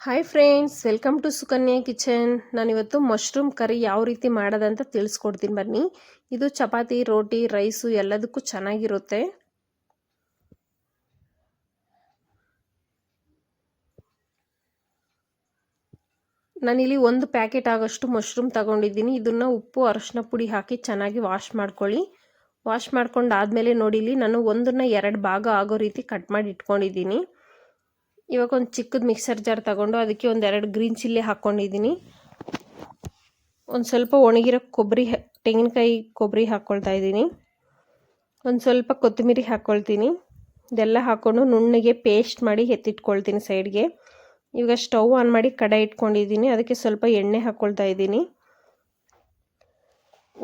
Hi friends welcome to Sukanya kitchen ನಾನಿವತ್ತು mushroom curry ಯಾವ ರೀತಿ ಮಾಡೋದಂತ ತಿಳಿಸ್ಕೊಡ್ತೀನಿ ಬನ್ನಿ. ಇದು ಚಪಾತಿ, ರೋಟಿ ರೈಸು ಎಲ್ಲದಕ್ಕೂ ಚೆನ್ನಾಗಿರುತ್ತೆ. ನಾನಿಲ್ಲಿ ಒಂದು ಪ್ಯಾಕೆಟ್ ಆಗೋಷ್ಟು ಮಶ್ರೂಮ್ ತಗೊಂಡಿದ್ದೀನಿ. ಇದನ್ನು ಉಪ್ಪು, ಅರಶಿನ ಪುಡಿ ಹಾಕಿ ಚೆನ್ನಾಗಿ ವಾಶ್ ಮಾಡ್ಕೊಳ್ಳಿ. ವಾಶ್ ಮಾಡ್ಕೊಂಡು ಆದಮೇಲೆ ನೋಡಿಲಿ ನಾನು ಒಂದನ್ನು ಎರಡು ಭಾಗ ಆಗೋ ರೀತಿ ಕಟ್ ಮಾಡಿ ಇಟ್ಕೊಂಡಿದ್ದೀನಿ. ಇವಾಗ ಒಂದು ಚಿಕ್ಕದ ಮಿಕ್ಸರ್ ಜಾರ್ ತಗೊಂಡು ಅದಕ್ಕೆ ಒಂದು ಎರಡು ಗ್ರೀನ್ ಚಿಲ್ಲಿ ಹಾಕ್ಕೊಂಡಿದ್ದೀನಿ ಒಂದು ಸ್ವಲ್ಪ ಒಣಗಿರೋ ಕೊಬ್ಬರಿ ತೆಂಗಿನಕಾಯಿ ಕೊಬ್ಬರಿ ಹಾಕ್ಕೊಳ್ತಾ ಇದ್ದೀನಿ ಒಂದು ಸ್ವಲ್ಪ ಕೊತ್ತಂಬರಿ ಹಾಕ್ಕೊಳ್ತೀನಿ ಇದೆಲ್ಲ ಹಾಕ್ಕೊಂಡು ನುಣ್ಣಗೆ ಪೇಸ್ಟ್ ಮಾಡಿ ಎತ್ತಿಟ್ಕೊಳ್ತೀನಿ ಸೈಡ್ಗೆ ಇವಾಗ ಸ್ಟವ್ ಆನ್ ಮಾಡಿ ಕಡಾಯಿ ಇಟ್ಕೊಂಡಿದ್ದೀನಿ ಅದಕ್ಕೆ ಸ್ವಲ್ಪ ಎಣ್ಣೆ ಹಾಕ್ಕೊಳ್ತಾ ಇದ್ದೀನಿ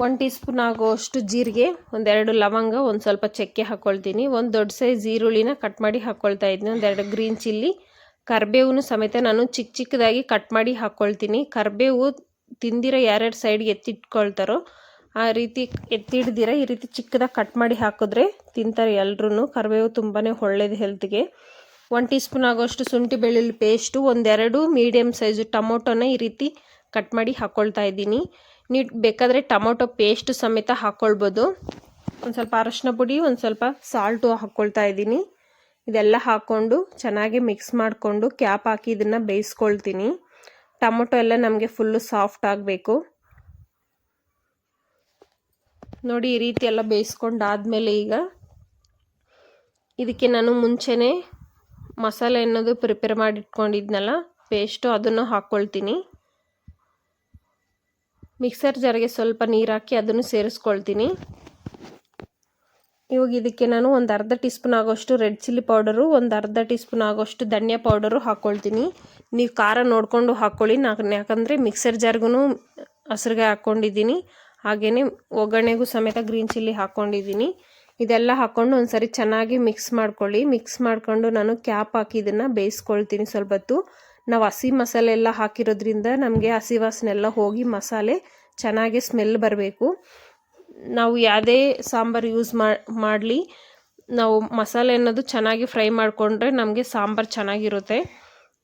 ಒನ್ ಟೀ ಸ್ಪೂನ್ ಆಗೋಷ್ಟು ಜೀರಿಗೆ, ಒಂದೆರಡು ಲವಂಗ, ಒಂದು ಸ್ವಲ್ಪ ಚಕ್ಕೆ ಹಾಕ್ಕೊಳ್ತೀನಿ ಒಂದು ದೊಡ್ಡ ಸೈಜ್ ಈರುಳ್ಳಿನ ಕಟ್ ಮಾಡಿ ಹಾಕ್ಕೊಳ್ತಾ ಇದ್ದೀನಿ ಒಂದೆರಡು ಗ್ರೀನ್ ಚಿಲ್ಲಿ ಕರ್ಬೇವು ಸಮೇತ ನಾನು ಚಿಕ್ಕ ಚಿಕ್ಕದಾಗಿ ಕಟ್ ಮಾಡಿ ಹಾಕ್ಕೊಳ್ತೀನಿ ಕರ್ಬೇವು ತಿಂದಿರೋ ಯಾರ್ಯಾರು ಸೈಡ್ಗೆ ಎತ್ತಿಟ್ಕೊಳ್ತಾರೋ, ಆ ರೀತಿ ಎತ್ತಿಡ್ದಿರ, ಈ ರೀತಿ ಚಿಕ್ಕದಾಗಿ ಕಟ್ ಮಾಡಿ ಹಾಕಿದ್ರೆ ತಿಂತಾರೆ ಎಲ್ರೂ ಕರಿಬೇವು ತುಂಬಾ ಒಳ್ಳೇದು ಹೆಲ್ತ್ಗೆ ಒನ್ ಟೀ ಸ್ಪೂನ್ ಆಗೋಷ್ಟು ಶುಂಠಿ ಬೆಳ್ಳುಳ್ಳಿ ಪೇಸ್ಟು ಒಂದೆರಡು ಮೀಡಿಯಮ್ ಸೈಜು ಟೊಮೊಟೊನ ಈ ರೀತಿ ಕಟ್ ಮಾಡಿ ಹಾಕ್ಕೊಳ್ತಾ ಇದ್ದೀನಿ. ನೀವು ಬೇಕಾದರೆ ಟೊಮೊಟೊ ಪೇಸ್ಟ್ ಸಮೇತ ಹಾಕ್ಕೊಳ್ಬೋದು ಒಂದು ಸ್ವಲ್ಪ ಅರಶಿನ ಪುಡಿ, ಒಂದು ಸ್ವಲ್ಪ ಸಾಲ್ಟು ಹಾಕ್ಕೊಳ್ತಾ ಇದ್ದೀನಿ. ಇದೆಲ್ಲ ಹಾಕ್ಕೊಂಡು ಚೆನ್ನಾಗಿ ಮಿಕ್ಸ್ ಮಾಡಿಕೊಂಡು ಕ್ಯಾಪ್ ಹಾಕಿ ಇದನ್ನು ಬೇಯಿಸ್ಕೊಳ್ತೀನಿ. ಟೊಮೊಟೊ ಎಲ್ಲ ನಮಗೆ ಫುಲ್ಲು ಸಾಫ್ಟ್ ಆಗಬೇಕು. ನೋಡಿ ಈ ರೀತಿ ಎಲ್ಲ ಬೇಯಿಸ್ಕೊಂಡಾದ್ಮೇಲೆ ಈಗ ಇದಕ್ಕೆ ನಾನು ಮುಂಚೆನೇ ಮಸಾಲೆ ಅನ್ನೋದು ಪ್ರಿಪೇರ್ ಮಾಡಿಟ್ಕೊಂಡಿದ್ನಲ್ಲ ಪೇಸ್ಟು ಅದನ್ನು ಹಾಕ್ಕೊಳ್ತೀನಿ ಮಿಕ್ಸರ್ ಜಾರಿಗೆ ಸ್ವಲ್ಪ ನೀರು ಹಾಕಿ ಅದನ್ನು ಸೇರಿಸ್ಕೊಳ್ತೀನಿ. ಇವಾಗ ಇದಕ್ಕೆ ನಾನು ಒಂದು ಅರ್ಧ ಟೀ ಸ್ಪೂನ್ ಆಗೋಷ್ಟು ರೆಡ್ ಚಿಲ್ಲಿ ಪೌಡರು, ಒಂದು ಅರ್ಧ ಟೀ ಸ್ಪೂನ್ ಆಗೋಷ್ಟು ಧನಿಯಾ ಪೌಡರು ಹಾಕ್ಕೊಳ್ತೀನಿ ನೀವು ಖಾರ ನೋಡಿಕೊಂಡು ಹಾಕ್ಕೊಳ್ಳಿ ನಾನು ಯಾಕಂದರೆ ಮಿಕ್ಸರ್ ಜಾರ್ಗೂ ಹಸ್ರಿಗೆ ಹಾಕ್ಕೊಂಡಿದ್ದೀನಿ ಹಾಗೆಯೇ ಒಗ್ಗರಣೆಗೂ ಸಮೇತ ಗ್ರೀನ್ ಚಿಲ್ಲಿ ಹಾಕ್ಕೊಂಡಿದ್ದೀನಿ ಇದೆಲ್ಲ ಹಾಕ್ಕೊಂಡು ಒಂದು ಸರಿ ಚೆನ್ನಾಗಿ ಮಿಕ್ಸ್ ಮಾಡ್ಕೊಳ್ಳಿ. ಮಿಕ್ಸ್ ಮಾಡಿಕೊಂಡು ನಾನು ಕ್ಯಾಪ್ ಹಾಕಿ ಇದನ್ನು ಬೇಯಿಸ್ಕೊಳ್ತೀನಿ ಸ್ವಲ್ಪ ಹೊತ್ತು ನಾವು ಹಸಿ ಮಸಾಲೆ ಎಲ್ಲ ಹಾಕಿರೋದ್ರಿಂದ ನಮಗೆ ಹಸಿ ವಾಸನೆಲ್ಲ ಹೋಗಿ ಮಸಾಲೆ ಚೆನ್ನಾಗಿ ಸ್ಮೆಲ್ ಬರಬೇಕು. ನಾವು ಯಾವುದೇ ಸಾಂಬಾರು ಯೂಸ್ ಮಾಡಲಿ, ನಾವು ಮಸಾಲೆ ಅನ್ನೋದು ಚೆನ್ನಾಗಿ ಫ್ರೈ ಮಾಡಿಕೊಂಡ್ರೆ ನಮಗೆ ಸಾಂಬಾರು ಚೆನ್ನಾಗಿರುತ್ತೆ.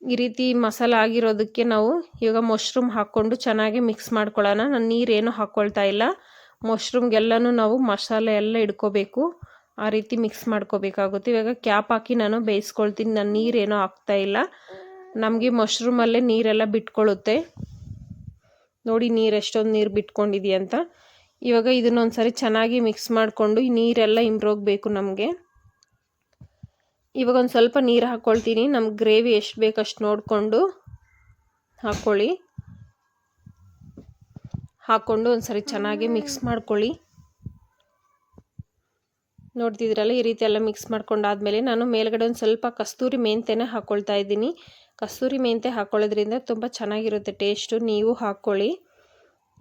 ಈ ರೀತಿ ಮಸಾಲೆ ಆಗಿರೋದಕ್ಕೆ ನಾವು ಇವಾಗ ಮಶ್ರೂಮ್ ಹಾಕ್ಕೊಂಡು ಚೆನ್ನಾಗಿ ಮಿಕ್ಸ್ ಮಾಡ್ಕೊಳ್ಳೋಣ. ನಾನು ನೀರೇನು ಹಾಕ್ಕೊಳ್ತಾ ಇಲ್ಲ. ಮಶ್ರೂಮ್ಗೆಲ್ಲನೂ ನಾವು ಮಸಾಲೆ ಎಲ್ಲ ಇಡ್ಕೋಬೇಕು. ಆ ರೀತಿ ಮಿಕ್ಸ್ ಮಾಡ್ಕೋಬೇಕಾಗುತ್ತೆ. ಇವಾಗ ಕ್ಯಾಪ್ ಹಾಕಿ ನಾನು ಬೇಯಿಸ್ಕೊಳ್ತೀನಿ. ನಾನು ನೀರೇನು ಹಾಕ್ತಾ ಇಲ್ಲ. ನಮಗೆ ಮಶ್ರೂಮಲ್ಲೇ ನೀರೆಲ್ಲ ಬಿಟ್ಕೊಳ್ಳುತ್ತೆ. ನೋಡಿ ನೀರು ಎಷ್ಟೊಂದು ನೀರು ಬಿಟ್ಕೊಂಡಿದೆಯಂತ ಇವಾಗ ಇದನ್ನೊಂದು ಸರಿ ಚೆನ್ನಾಗಿ ಮಿಕ್ಸ್ ಮಾಡಿಕೊಂಡು ಈ ನೀರೆಲ್ಲ ಇಂಬ್ರೋಗಬೇಕು ನಮಗೆ. ಇವಾಗ ಒಂದು ಸ್ವಲ್ಪ ನೀರು ಹಾಕ್ಕೊಳ್ತೀನಿ ನಮ್ಗೆ ಗ್ರೇವಿ ಎಷ್ಟು ಬೇಕಷ್ಟು ನೋಡಿಕೊಂಡು ಹಾಕ್ಕೊಳ್ಳಿ ಹಾಕ್ಕೊಂಡು ಒಂದು ಸರಿ ಚೆನ್ನಾಗಿ ಮಿಕ್ಸ್ ಮಾಡ್ಕೊಳ್ಳಿ. ನೋಡ್ತಿದ್ರಲ್ಲ ಈ ರೀತಿ ಎಲ್ಲ ಮಿಕ್ಸ್ ಮಾಡ್ಕೊಂಡಾದ್ಮೇಲೆ ನಾನು ಮೇಲ್ಗಡೆ ಒಂದು ಸ್ವಲ್ಪ ಕಸ್ತೂರಿ ಮೆಂತೆನ ಹಾಕ್ಕೊಳ್ತಾ ಇದ್ದೀನಿ. ಕಸ್ತೂರಿ ಮೆಂತೆ ಹಾಕ್ಕೊಳ್ಳೋದ್ರಿಂದ ತುಂಬ ಚೆನ್ನಾಗಿರುತ್ತೆ ಟೇಸ್ಟು. ನೀವು ಹಾಕ್ಕೊಳ್ಳಿ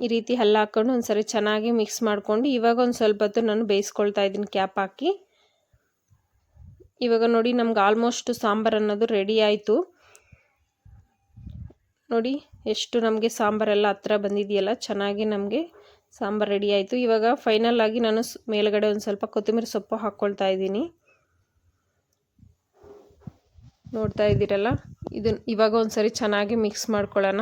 ಈ ರೀತಿ ಹಲ್ಲ ಹಾಕ್ಕೊಂಡು ಒಂದು ಸರಿ ಚೆನ್ನಾಗಿ ಮಿಕ್ಸ್ ಮಾಡ್ಕೊಂಡು ಇವಾಗ ಒಂದು ಸ್ವಲ್ಪ ಹೊತ್ತು ನಾನು ಬೇಯಿಸ್ಕೊಳ್ತಾ ಇದ್ದೀನಿ ಕ್ಯಾಪ್ ಹಾಕಿ. ಇವಾಗ ನೋಡಿ ನಮ್ಗೆ ಆಲ್ಮೋಸ್ಟ್ ಸಾಂಬಾರು ಅನ್ನೋದು ರೆಡಿ ಆಯಿತು. ನೋಡಿ ಎಷ್ಟು ನಮಗೆ ಸಾಂಬಾರೆಲ್ಲ ಹತ್ರ ಬಂದಿದೆಯಲ್ಲ, ಚೆನ್ನಾಗಿ ನಮಗೆ ಸಾಂಬಾರು ರೆಡಿ ಆಯಿತು. ಇವಾಗ ಫೈನಲ್ ಆಗಿ ನಾನು ಮೇಲುಗಡೆ ಒಂದು ಸ್ವಲ್ಪ ಕೊತ್ತಂಬರಿ ಸೊಪ್ಪು ಹಾಕ್ಕೊಳ್ತಾ ಇದ್ದೀನಿ. ನೋಡ್ತಾ ಇದ್ದೀರಲ್ಲ? ಇದನ್ನ ಇವಾಗ ಒಂದು ಸರಿ ಚೆನ್ನಾಗಿ ಮಿಕ್ಸ್ ಮಾಡ್ಕೊಳ್ಳೋಣ.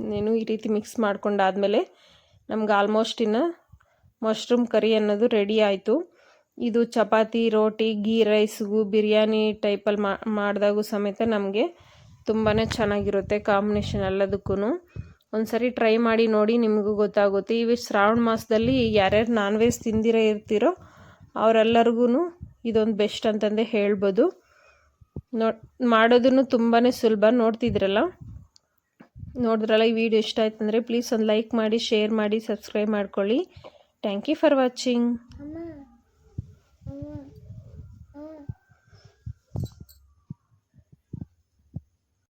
ಇನ್ನೇನು ಈ ರೀತಿ ಮಿಕ್ಸ್ ಮಾಡ್ಕೊಂಡಾದಮೇಲೆ ನಮ್ಗೆ ಆಲ್ಮೋಸ್ಟ್ ಇನ್ನು ಮಶ್ರೂಮ್ ಕರಿ ಅನ್ನೋದು ರೆಡಿ ಆಯಿತು. ಇದು ಚಪಾತಿ, ರೋಟಿ ಗೀ ರೈಸ್ಗೂ ಬಿರಿಯಾನಿ ಟೈಪಲ್ಲಿ ಮಾಡಿದಾಗೂ ಸಮೇತ ನಮಗೆ ತುಂಬಾ ಚೆನ್ನಾಗಿರುತ್ತೆ ಕಾಂಬಿನೇಷನ್ ಎಲ್ಲದಕ್ಕೂ ಒಂದು ಸರಿ ಟ್ರೈ ಮಾಡಿ ನೋಡಿ ನಿಮಗೂ ಗೊತ್ತಾಗುತ್ತೆ. ಇವು ಶ್ರಾವಣ ಮಾಸದಲ್ಲಿ ಯಾರ್ಯಾರು ನಾನ್ ವೆಜ್ ತಿಂದಿರೋ ಇರ್ತೀರೋ ಅವರೆಲ್ಲರಿಗೂ ಇದೊಂದು ಬೆಸ್ಟ್ ಅಂತಂದೇ ಹೇಳ್ಬೋದು. ನೋ ಮಾಡೋದನ್ನು ತುಂಬಾ ಸುಲಭ ನೋಡ್ತಿದ್ರಲ್ಲ? ನೋಡಿದ್ರಲ್ಲ, ಈ ವಿಡಿಯೋ ಇಷ್ಟ ಆಯ್ತು ಅಂದರೆ ಪ್ಲೀಸ್ ಒಂದು ಲೈಕ್ ಮಾಡಿ ಶೇರ್ ಮಾಡಿ ಸಬ್ಸ್ಕ್ರೈಬ್ ಮಾಡ್ಕೊಳ್ಳಿ. Thank you for watching